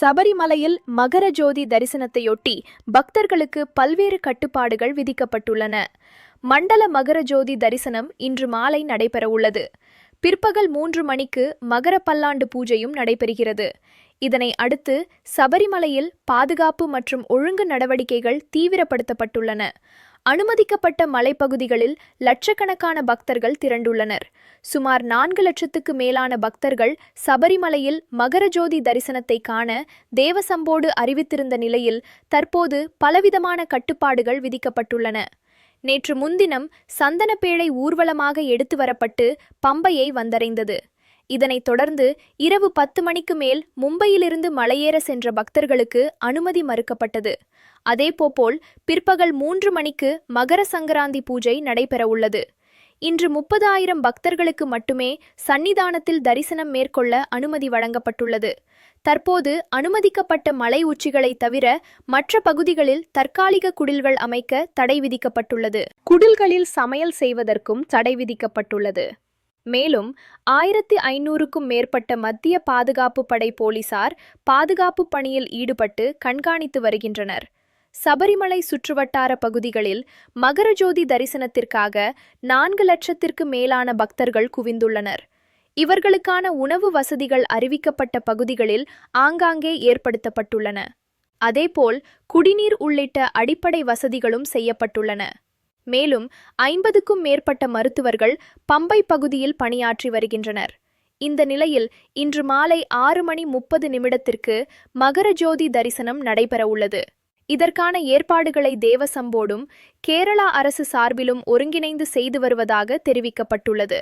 சபரிமலையில் மகர ஜோதி தரிசனத்தையொட்டி பக்தர்களுக்கு பல்வேறு கட்டுப்பாடுகள் விதிக்கப்பட்டுள்ளன. மண்டல மகர ஜோதி தரிசனம் இன்று மாலை நடைபெறவுள்ளது பிற்பகல் மூன்று மணிக்கு மகர பல்லாண்டு பூஜையும் நடைபெறுகிறது. இதனை அடுத்து சபரிமலையில் பாதுகாப்பு மற்றும் ஒழுங்கு நடவடிக்கைகள் தீவிரப்படுத்தப்பட்டுள்ளன. அனுமதிக்கப்பட்ட மலைப்பகுதிகளில் லட்சக்கணக்கான பக்தர்கள் திரண்டுள்ளனர். சுமார் நான்கு லட்சத்துக்கு மேலான பக்தர்கள் சபரிமலையில் மகரஜோதி தரிசனத்தை காண தேவசம்போடு அறிவித்திருந்த நிலையில் தற்போது பலவிதமான கட்டுப்பாடுகள் விதிக்கப்பட்டுள்ளன. நேற்று முன்தினம் சந்தனப்பேழை ஊர்வலமாக எடுத்து வரப்பட்டு பம்பையை வந்தடைந்தது. இதனைத் தொடர்ந்து இரவு பத்து மணிக்கு மேல் மும்பையிலிருந்து மலையேற சென்ற பக்தர்களுக்கு அனுமதி மறுக்கப்பட்டது. அதேபோல் பிற்பகல் மூன்று மணிக்கு மகர சங்கராந்தி பூஜை நடைபெறவுள்ளது இன்று முப்பது ஆயிரம் பக்தர்களுக்கு மட்டுமே சன்னிதானத்தில் தரிசனம் மேற்கொள்ள அனுமதி வழங்கப்பட்டுள்ளது. தற்போது அனுமதிக்கப்பட்ட மலை உச்சிகளை தவிர மற்ற பகுதிகளில் தற்காலிக குடில்கள் அமைக்க தடை விதிக்கப்பட்டுள்ளது. குடில்களில் சமையல் செய்வதற்கும் தடை விதிக்கப்பட்டுள்ளது. மேலும் ஆயிரத்தி ஐநூறுக்கும் மேற்பட்ட மத்திய பாதுகாப்பு படை போலீசார் பாதுகாப்பு பணியில் ஈடுபட்டு கண்காணித்து வருகின்றனர். சபரிமலை சுற்றுவட்டார பகுதிகளில் மகரஜோதி தரிசனத்திற்காக நான்கு லட்சத்திற்கு மேலான பக்தர்கள் குவிந்துள்ளனர். இவர்களுக்கான உணவு வசதிகள் அறிவிக்கப்பட்ட பகுதிகளில் ஆங்காங்கே ஏற்படுத்தப்பட்டுள்ளன. அதேபோல் குடிநீர் உள்ளிட்ட அடிப்படை வசதிகளும் செய்யப்பட்டுள்ளன. மேலும் ஐம்பதுக்கும் மேற்பட்ட மருத்துவர்கள் பம்பை பகுதியில் பணியாற்றி வருகின்றனர். இந்த நிலையில் இன்று மாலை ஆறு மணி முப்பது நிமிடத்திற்கு மகரஜோதி தரிசனம் நடைபெறவுள்ளது இதற்கான ஏற்பாடுகளை தேவசம்போடும் கேரளா அரசு சார்பிலும் ஒருங்கிணைந்து செய்து வருவதாக தெரிவிக்கப்பட்டுள்ளது.